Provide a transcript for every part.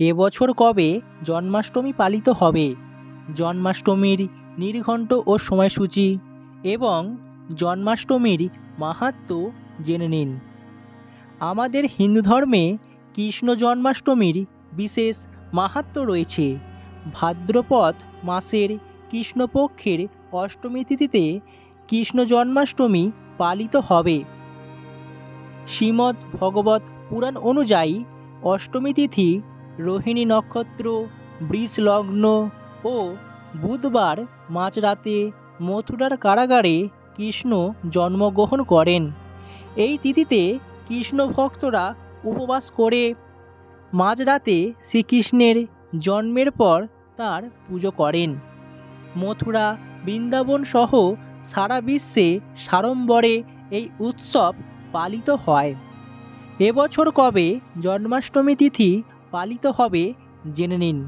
এবছর কবে জন্মাষ্টমী পালিত হবে? জন্মাষ্টমীর নির্ঘণ্ট ও সময়সূচি এবং জন্মাষ্টমীর মাহাত্ম্য জেনে নিন। আমাদের হিন্দু ধর্মে কৃষ্ণ জন্মাষ্টমীর বিশেষ মাহাত্ম্য রয়েছে। ভাদ্রপদ মাসের কৃষ্ণপক্ষের অষ্টমী তিথিতে কৃষ্ণ জন্মাষ্টমী পালিত হবে। শ্রীমদ্ ভগবত পুরাণ অনুযায়ী অষ্টমী তিথি রোহিণী নক্ষত্র বৃষ লগ্ন ও বুধবার মাঝরাতে মথুরার কারাগারে কৃষ্ণ জন্মগ্রহণ করেন। এই তিথিতে কৃষ্ণ ভক্তরা উপবাস করে। মাঝরাতে শ্রীকৃষ্ণের জন্মের পর তার পুজো করেন। মথুরা, বৃন্দাবন সহ সারা বিশ্বে সাড়ম্বরে এই উৎসব পালিত হয়। এবছর কবে জন্মাষ্টমী তিথি পালিত হবে, জেনে নিন।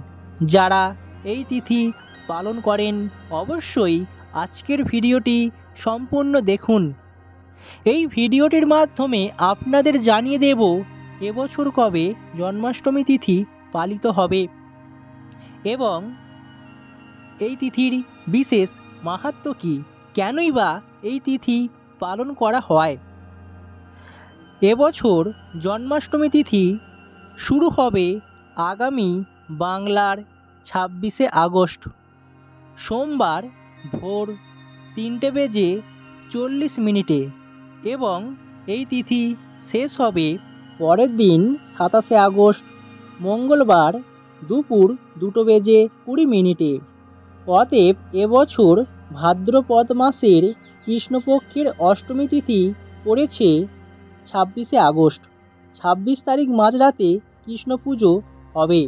যারা এই তিথি পালন করেন, অবশ্যই আজকের ভিডিওটি সম্পূর্ণ দেখুন। এই ভিডিওটির মাধ্যমে আপনাদের জানিয়ে দেব, এবছর কবে জন্মাষ্টমী তিথি পালিত হবে এবং এই তিথির বিশেষ মাহাত্ম্য কী? কেনই বা এই তিথি পালন করা হয়? এবছর জন্মাষ্টমী তিথি শুরু হবে আগামী বাংলার ছাব্বিশে আগস্ট। সোমবার ভোর তিনটে বেজে চল্লিশ মিনিটে এবং এই তিথি শেষ হবে পরের দিন সাতাশে আগস্ট, মঙ্গলবার দুপুর দুটো বেজে কুড়ি মিনিটে। অতএব এবছর ভাদ্রপদ মাসের কৃষ্ণপক্ষের অষ্টমী তিথি পড়েছে ছাব্বিশে আগস্ট। ছাব্বিশ তারিখ মাঝরাতে কৃষ্ণ পুজো হবে।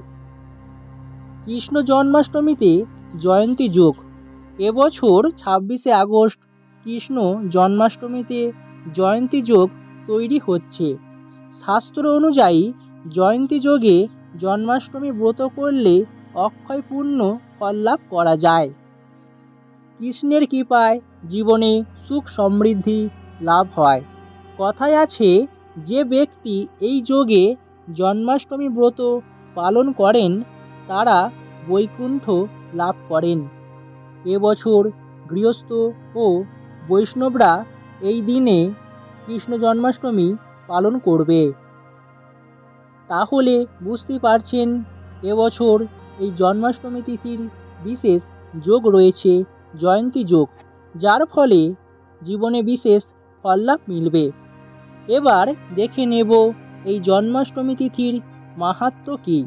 কৃষ্ণ জন্মাষ্টমীতে জয়ন্তী যোগ। এবছর ছাব্বিশে আগস্ট কৃষ্ণ জন্মাষ্টমীতে জয়ন্তী যোগ তৈরি হচ্ছে। শাস্ত্র অনুযায়ী জয়ন্তী যোগে জন্মাষ্টমী ব্রত করলে অক্ষয় পূর্ণ লাভ করা যায়। কৃষ্ণের কৃপায় জীবনে সুখ সমৃদ্ধি লাভ হয়। কথায় আছে, যে ব্যক্তি এই যোগে জন্মাষ্টমী ব্রত পালন করেন, তারা বৈকুণ্ঠ লাভ করেন। এবছর গৃহস্থ ও বৈষ্ণবরা এই দিনে কৃষ্ণ জন্মাষ্টমী পালন করবে। তাহলে বুঝতেই পারছেন এবছর এই জন্মাষ্টমী তিথির বিশেষ যোগ রয়েছে, জয়ন্তী যোগ, যার ফলে জীবনে বিশেষ ফললাভ মিলবে। এবার দেখে নেব এই জন্মাষ্টমী তিথির মাহাত্ম্য কী?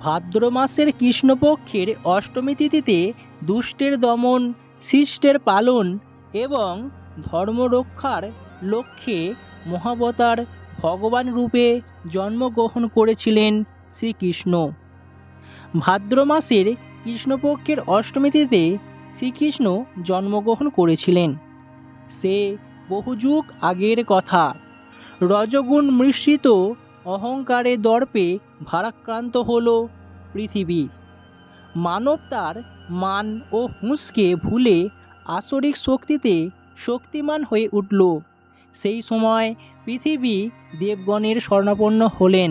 ভাদ্র মাসের কৃষ্ণপক্ষের অষ্টমী তিথিতে দুষ্টের দমন, শিষ্টের পালন এবং ধর্ম রক্ষার লক্ষ্যে মহাবতার ভগবান রূপে জন্মগ্রহণ করেছিলেন শ্রীকৃষ্ণ। ভাদ্র মাসের কৃষ্ণপক্ষের অষ্টমী তিথিতে শ্রীকৃষ্ণ জন্মগ্রহণ করেছিলেন। সে বহু যুগ আগের কথা। রজগুণ মিশ্রিত অহংকারে দর্পে ভারাক্রান্ত হল পৃথিবী। মানব তার মান ও হুঁশকে ভুলে আসরিক শক্তিতে শক্তিমান হয়ে উঠল। সেই সময় পৃথিবী দেবগণের স্বর্ণাপন্ন হলেন।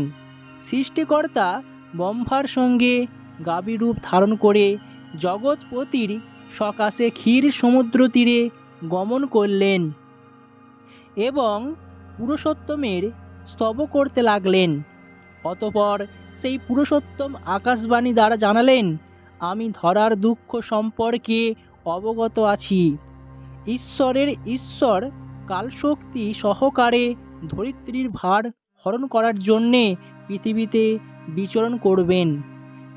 সৃষ্টিকর্তা ব্রহ্মার সঙ্গে গাভী রূপ ধারণ করে জগৎপতির সকাশে ক্ষীর সমুদ্র তীরে গমন করলেন এবং পুরুষোত্তমের স্তব করতে লাগলেন। অতপর সেই পুরুষোত্তম আকাশবাণী দ্বারা জানালেন, আমি ধরার দুঃখ সম্পর্কে অবগত আছি। ঈশ্বরের ঈশ্বর কালশক্তি সহকারে ধরিত্রীর ভার হরণ করার জন্যে পৃথিবীতে বিচরণ করবেন।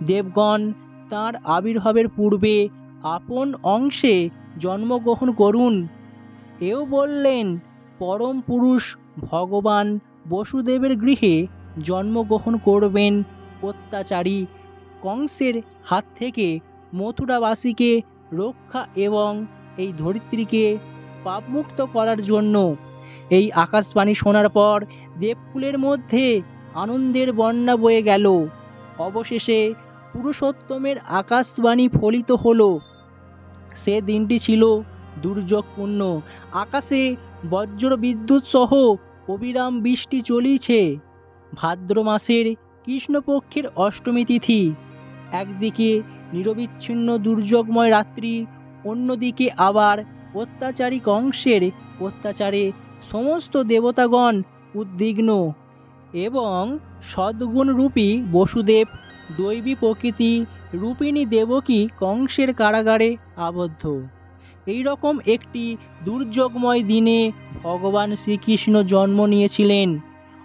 দেবগণ তাঁর আবির্ভাবের পূর্বে আপন অংশে জন্মগ্রহণ করুন। এও বললেন, পরম পুরুষ ভগবান বসুদেবের গৃহে জন্মগ্রহণ করবেন অত্যাচারী কংসের হাত থেকে মথুরাবাসীকে রক্ষা এবং এই ধরিত্রীকে পাপমুক্ত করার জন্য। এই আকাশবাণী শোনার পর দেবকুলের মধ্যে আনন্দের বন্যা বয়ে গেল। অবশেষে পুরুষোত্তমের আকাশবাণী ফলিত হলো। সে দিনটি ছিল দুর্যোগপূর্ণ। আকাশে বজ্র বিদ্যুৎ সহ অবিরাম বৃষ্টি চলিছে। ভাদ্র মাসের কৃষ্ণপক্ষের অষ্টমী তিথি। একদিকে নিরবিচ্ছিন্ন দুর্যোগময় রাত্রি, অন্যদিকে আবার অত্যাচারী কংসের অত্যাচারে সমস্ত দেবতাগণ উদ্বিগ্ন এবং সদ্গুণরূপী বসুদেব, দৈবী প্রকৃতি, রূপিণী দেবকী কংসের কারাগারে আবদ্ধ। এই রকম একটি দুর্যোগময় দিনে ভগবান শ্রীকৃষ্ণ জন্ম নিয়েছিলেন।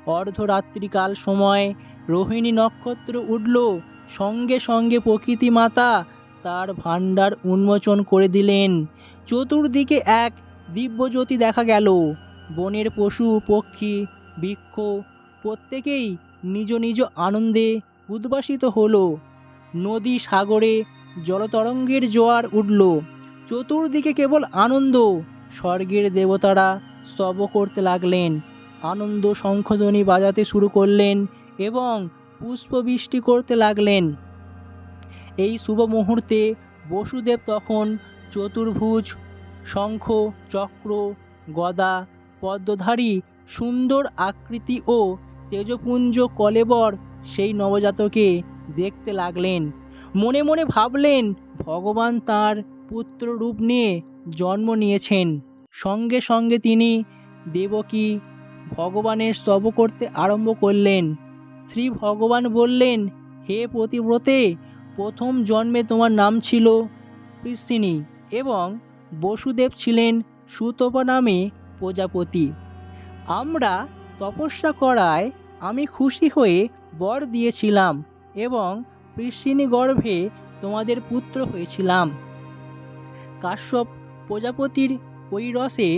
অর্ধরাত্রিকাল সময় রোহিণী নক্ষত্র উঠল, সঙ্গে সঙ্গে প্রকৃতি মাতা তার ভাণ্ডার উন্মোচন করে দিলেন। চতুর্দিকে এক দিব্যজ্যোতি দেখা গেল। বনের পশু, পক্ষী, বৃক্ষ প্রত্যেকেই নিজ নিজ আনন্দে উদ্ভাসিত হলো। নদী সাগরে জলতরঙ্গের জোয়ার উঠল। চতুর্দিকে কেবল আনন্দ। স্বর্গের দেবতারা স্তব করতে লাগলেন। আনন্দ শঙ্খধ্বনি বাজাতে শুরু করলেন এবং পুষ্পবৃষ্টি করতে লাগলেন। এই শুভ মুহূর্তে বসুদেব তখন চতুর্ভুজ, শঙ্খ, চক্র, গদা, পদ্মধারী, সুন্দর আকৃতি ও তেজপুঞ্জ কলেবর সেই নবজাতকে দেখতে লাগলেন। মনে মনে ভাবলেন, ভগবান তার পুত্র রূপ নিয়ে জন্ম নিয়েছেন। সঙ্গে সঙ্গে তিনি দেবকী ভগবানের স্তব করতে আরম্ভ করলেন। শ্রী ভগবান বললেন, হে পতিব্রতে, প্রথম জন্মে তোমার নাম ছিল পৃষ্ণিনী এবং বসুদেব ছিলেন সুতপা নামে প্রজাপতি। আমরা তপস্যা করায় আমি খুশি হয়ে বর দিয়েছিলাম এবং পৃষ্ণিনী গর্ভে তোমাদের পুত্র হয়েছিলাম। কাশ্যপ প্রজাপতির ওই রসে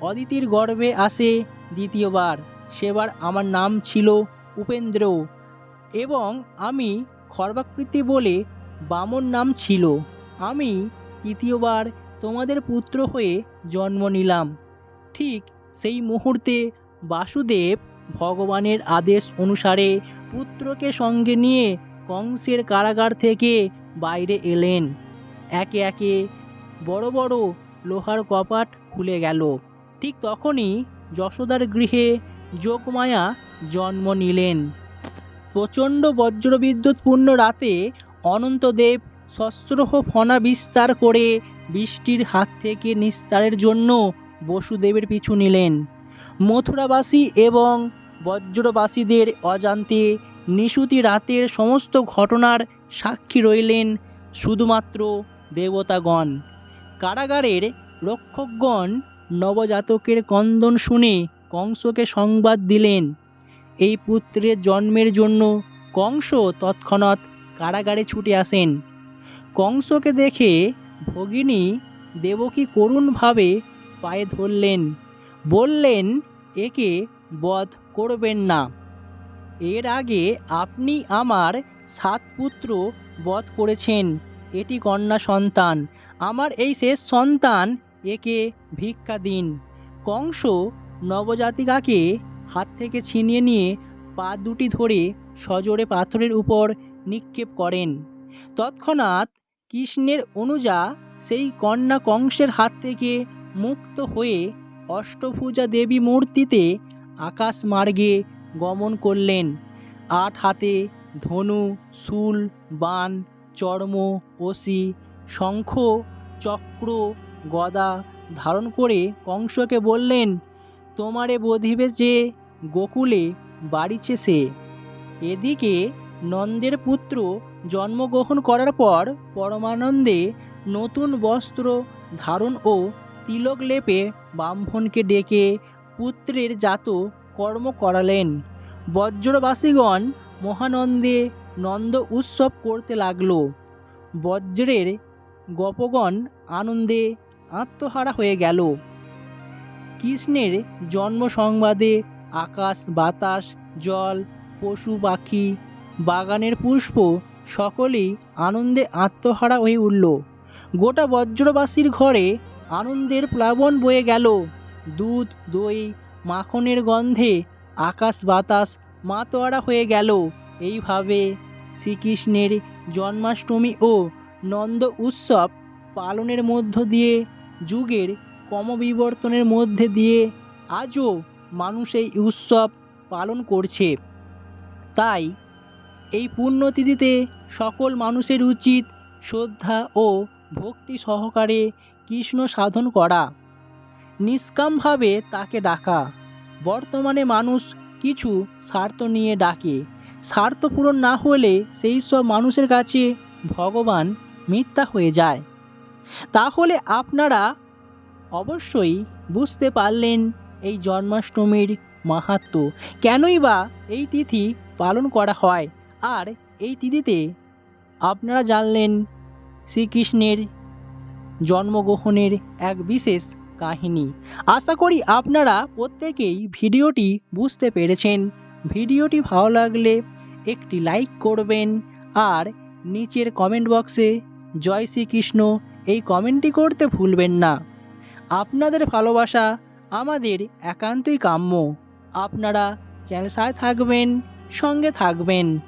অদিতির গর্ভে আসে দ্বিতীয়বার। সেবার আমার নাম ছিল উপেন্দ্র এবং আমি খর্বাকৃতি বলে বামন নাম ছিল। আমি তৃতীয়বার তোমাদের পুত্র হয়ে জন্ম নিলাম। ঠিক সেই মুহূর্তে বাসুদেব ভগবানের আদেশ অনুসারে পুত্রকে সঙ্গে নিয়ে কংসের কারাগার থেকে বাইরে এলেন। একে একে বড় বড় লোহার কপাট খুলে গেল। ঠিক তখনই যশোদার গৃহে যোগমায়া জন্ম নিলেন। প্রচণ্ড বজ্রবিদ্যুৎপূর্ণ রাতে অনন্তদেব সস্ত্রহ ফনা বিস্তার করে বৃষ্টির হাত থেকে নিস্তারের জন্য বসুদেবের পিছু নিলেন। মথুরাবাসী এবং বজ্রবাসীদের অজান্তে নিশুতি রাতের সমস্ত ঘটনার সাক্ষী রইলেন শুধুমাত্র দেবতাগণ। কারাগারের রক্ষকগণ নবজাতকের কন্দন শুনে কংসকে সংবাদ দিলেন। এই পুত্রের জন্মের জন্য কংস তৎক্ষণাৎ কারাগারে ছুটে আসেন। কংসকে দেখে ভগিনী দেবকী করুণভাবে পায়ে ধরলেন, বললেন, একে বধ করবেন না। এর আগে আপনি আমার সাত পুত্র বধ করেছেন। এটি কন্যা সন্তান। আমার এই শেষ সন্তান, একে ভিক্ষা দিন। কংস নবজাতিকাকে হাত থেকে ছিনিয়ে নিয়ে পা দুটি ধরে সজোরে পাথরের উপর নিক্ষেপ করেন। তৎক্ষণাৎ কৃষ্ণের অনুজা সেই কন্যা কংসের হাত থেকে মুক্ত হয়ে অষ্টভুজা দেবী মূর্তিতে আকাশ মার্গে গমন করলেন। আট হাতে ধনু, শুল বাণ চর্ম অসি শঙ্খ, চক্র, গদা ধারণ করে কংসকে বললেন, তোমারে বধিবে যে গোকুলে বাড়িছে সে। এদিকে নন্দের পুত্র জন্মগ্রহণ করার পর পরমানন্দে নতুন বস্ত্র ধারণ ও তিলক লেপে ব্রাহ্মণকে ডেকে পুত্রের জাত কর্ম করালেন। বজ্রবাসীগণ মহানন্দে নন্দ উৎসব করতে লাগল। বজ্রের গপগণ আনন্দে আত্মহারা হয়ে গেল। কৃষ্ণের জন্ম সংবাদে আকাশ, বাতাস, জল, পশু, পাখি, বাগানের পুষ্প সকলেই আনন্দে আত্মহারা হয়ে উঠল। গোটা বজ্রবাসীর ঘরে আনন্দের প্লাবন বয়ে গেল। দুধ, দই, মাখনের গন্ধে আকাশ, বাতাস মাতোয়ারা হয়ে গেল। এইভাবে শ্রীকৃষ্ণের জন্মাষ্টমী ও নন্দ উৎসব পালনের মধ্য দিয়ে, যুগের ক্রমবিবর্তনের মধ্যে দিয়ে আজও মানুষ এই উৎসব পালন করছে। তাই এই পুণ্যতিথিতে সকল মানুষের উচিত শ্রদ্ধা ও ভক্তি সহকারে কৃষ্ণ সাধন করা। নিষ্কামভাবে তাকে ডাকা। বর্তমানে মানুষ কিছু স্বার্থ নিয়ে ডাকে। স্বার্থ পূরণ না হলে সেই সব মানুষের কাছে ভগবান মিথ্যা হয়ে যায়। তাহলে আপনারা অবশ্যই বুঝতে পারলেন এই জন্মাষ্টমীর মাহাত্ম্য কেনই বা এই তিথি পালন করা হয়? আর এই তিথিতে আপনারা জানলেন শ্রীকৃষ্ণের জন্মগ্রহণের এক বিশেষ কাহিনী। আশা করি আপনারা প্রত্যেকেই ভিডিওটি বুঝতে পেরেছেন। ভিডিওটি ভালো লাগলে একটি লাইক করবেন আর নিচের কমেন্ট বক্সে জয় শ্রীকৃষ্ণ এই কমেন্টটি করতে ভুলবেন না। আপনাদের ভালোবাসা আমাদের একান্তই কাম্য। আপনারা চ্যানেল সাথে থাকবেন, সঙ্গে থাকবেন।